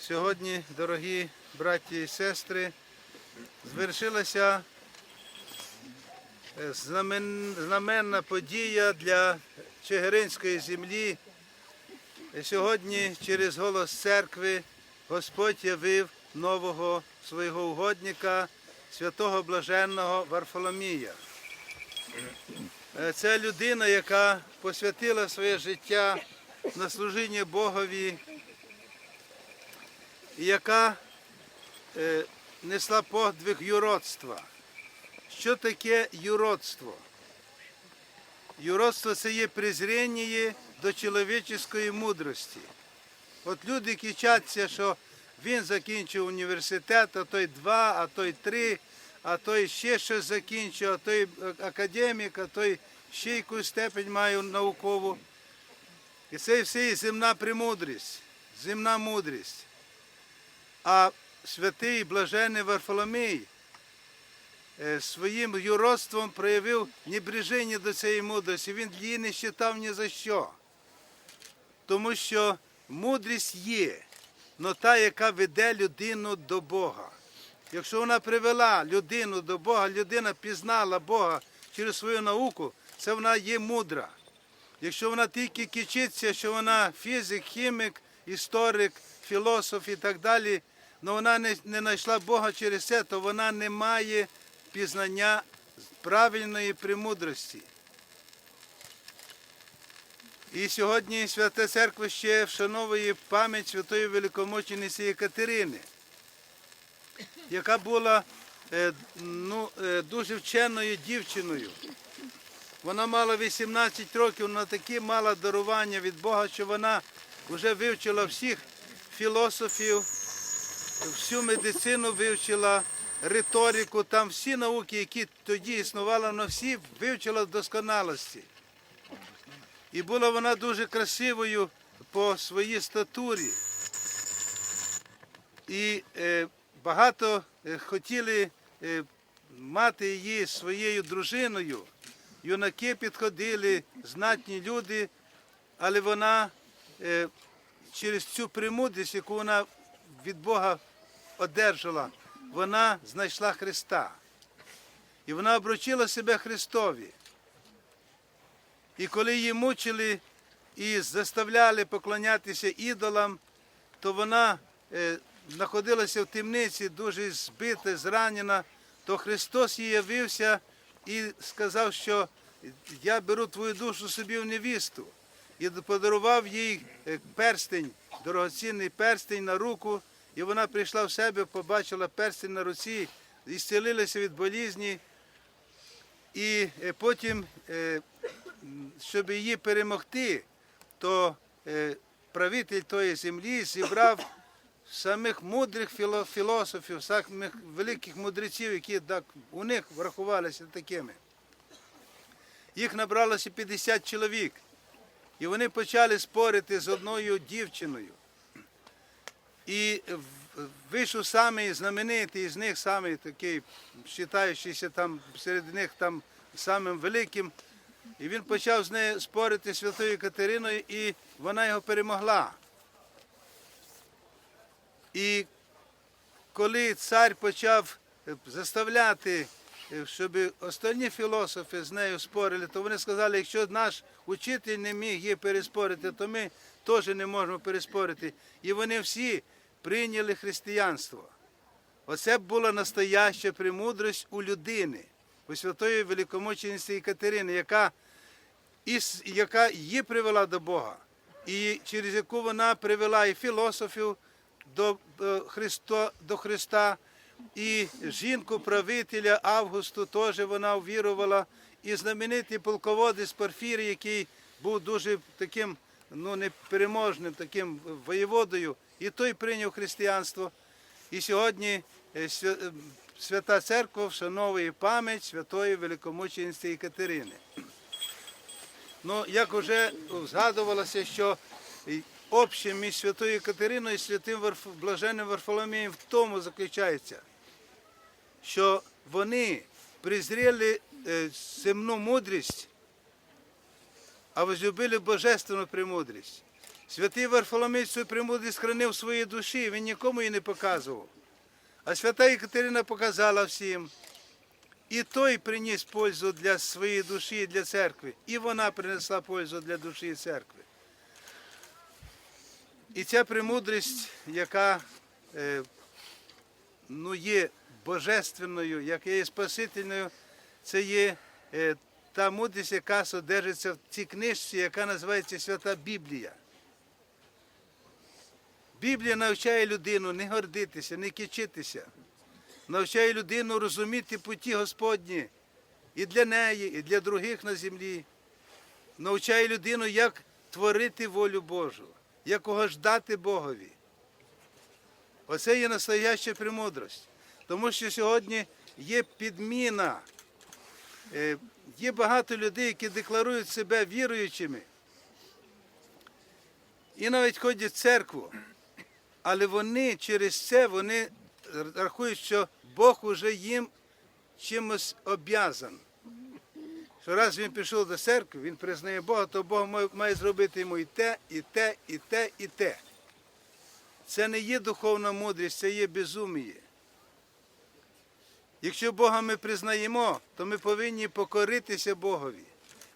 Сьогодні, дорогі браті і сестри, звершилася е, знамен- знаменна подія для Чигиринської землі. Сьогодні через голос церкви Господь явив нового свого угодника, святого блаженного Варфоломія. Е, Це людина, яка посвятила своє життя на служіння Богові яка е, несла подвиг юродства. Що таке юродство? Юродство це є презріння до чоловічої мудрості. От люди кичаться, що він закінчив університет, а той два, а той три, а той ще щось закінчив, а той академік, а той ще якусь степень має наукову. І це все є земна премудрість, земна мудрість. А святий блажений Варфоломій е, своїм юродством проявив небреження до цієї мудрості. Він її не вважав ні за що. Тому що мудрість є, но та, яка веде людину до Бога. Якщо вона привела людину до Бога, людина пізнала Бога через свою науку, це вона є мудра. Якщо вона тільки кичиться, що вона фізик, хімік, історик, філософ і так далі, але вона не, знайшла Бога через це, то вона не має пізнання правильної премудрості. І сьогодні Свята Церква ще вшановує пам'ять святої великомучениці Екатерини, яка була е, ну, е, дуже вченою дівчиною. Вона мала 18 років, вона таке мала дарування від Бога, що вона вже вивчила всіх філософів, всю медицину вивчила, риторику, там всі науки, які тоді існували, вона всі вивчила в досконалості. І була вона дуже красивою по своїй статурі. І е, багато е, хотіли е, мати її своєю дружиною. Юнаки підходили, знатні люди, але вона е, через цю премудрість, яку вона від Бога одержала, вона знайшла Христа. І вона обручила себе Христові. І коли її мучили і заставляли поклонятися ідолам, то вона е, знаходилася в темниці, дуже збита, зранена, то Христос їй явився і сказав, що я беру твою душу собі в невісту. І подарував їй е, перстень, дорогоцінний перстень на руку, і вона прийшла в себе, побачила перстень на руці, зцілилася від болізні. І е, потім, е, щоб її перемогти, то е, правитель тої землі зібрав самих мудрих філософів, самих великих мудреців, які так, у них врахувалися такими. Їх набралося 50 чоловік. І вони почали спорити з одною дівчиною. І вийшов самий знаменитий з них, самий такий, вважаючийся там серед них там самим великим. І він почав з нею спорити святою Катериною, і вона його перемогла. І коли цар почав е, заставляти, е, щоб останні філософи з нею спорили, то вони сказали, якщо наш учитель не міг її переспорити, то ми теж не можемо переспорити. І вони всі прийняли християнство. Оце була настояща премудрість у людини, у святої великомучениці Катерини, яка, яка її привела до Бога, і через яку вона привела і філософів до, Христо, до Христа, і жінку правителя Августу теж вона ввірувала, і знаменитий полководець Порфірій, який був дуже таким ну, непереможним таким воєводою, і той прийняв християнство. І сьогодні е, е, Свята Церква вшановує пам'ять святої великомучениці Екатерини. Ну, як вже згадувалося, що обще між святою Катериною і святим блаженним Варфоломієм в тому заключається, що вони презріли е, земну мудрість, а возлюбили божественну премудрість. Святий Варфоломей цю премудрість хранив в своїй душі, він нікому її не показував. А свята Екатерина показала всім. І той приніс пользу для своєї душі і для церкви. І вона принесла пользу для душі і церкви. І ця премудрість, яка е, ну, є божественною, яка є спасительною, це є е, та мудрість, яка содержиться в цій книжці, яка називається Свята Біблія. Біблія навчає людину не гордитися, не кичитися, навчає людину розуміти путі Господні і для неї, і для других на землі. Навчає людину, як творити волю Божу, як угождати Богові. Оце є настояща премудрость. Тому що сьогодні є підміна. Е, Є багато людей, які декларують себе віруючими і навіть ходять в церкву. Але вони через це вони рахують, що Бог уже їм чимось об'язан. Що раз він пішов до церкви, він признає Бога, то Бог має- зробити йому і те, і те, і те, і те. Це не є духовна мудрість, це є безуміє. Якщо Бога ми признаємо, то ми повинні покоритися Богові.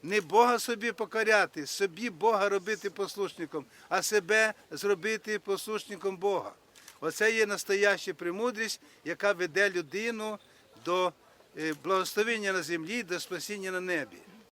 Не Бога собі покоряти, собі Бога робити послушником, а себе зробити послушником Бога. Оце є настояща премудрість, яка веде людину до е, благословення на землі, до спасіння на небі.